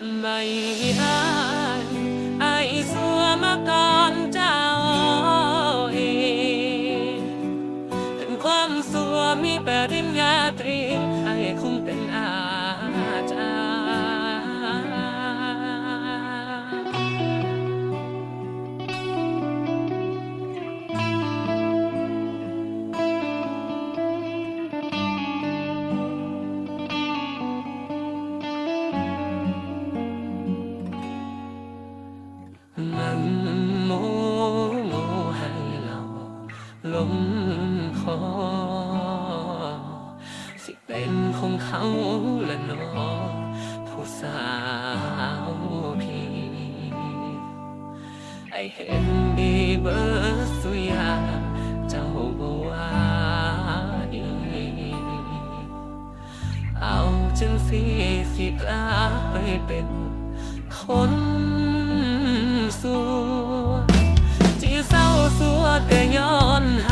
My ที่เป็นของเขาและน้องผู้สาวพี่ไอเห็นดีเบอร์สุยาเจ้าบ่วาดีเอาจนสีสิกลาไปเป็นคนสัวที่เศร้าสัวแต่ย้อนหา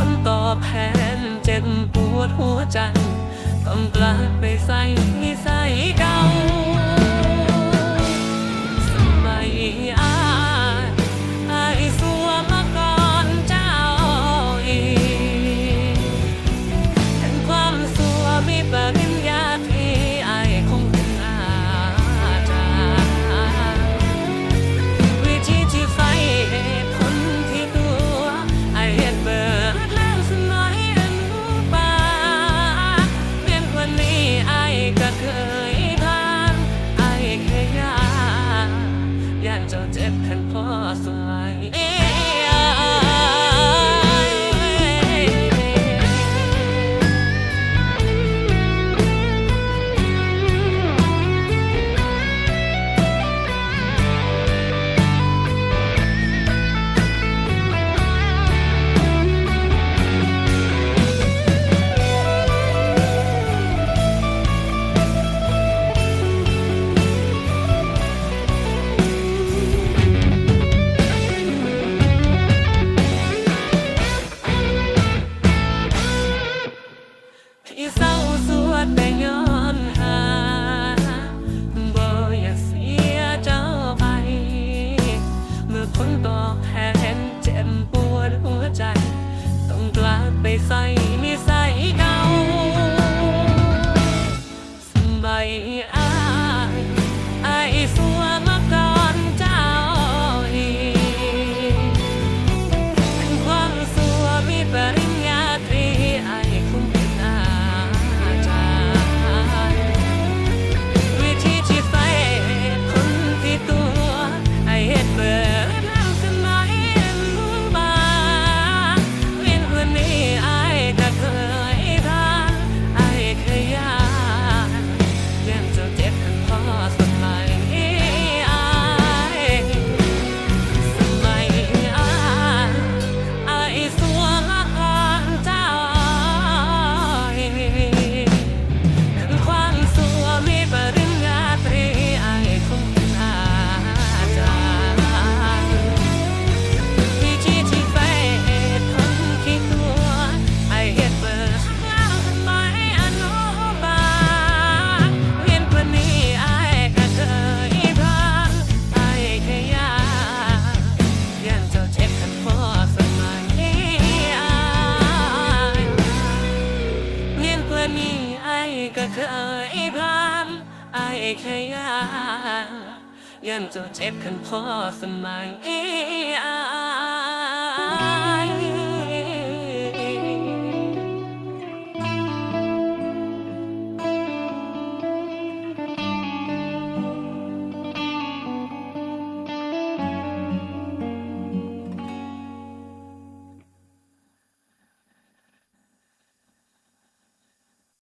คนตอบแทนเจ็บปวดหัวใจทำกลายไปใส่ใส่เก่า เอา ขยายันจะเจ็บขันพ่อสมัยอี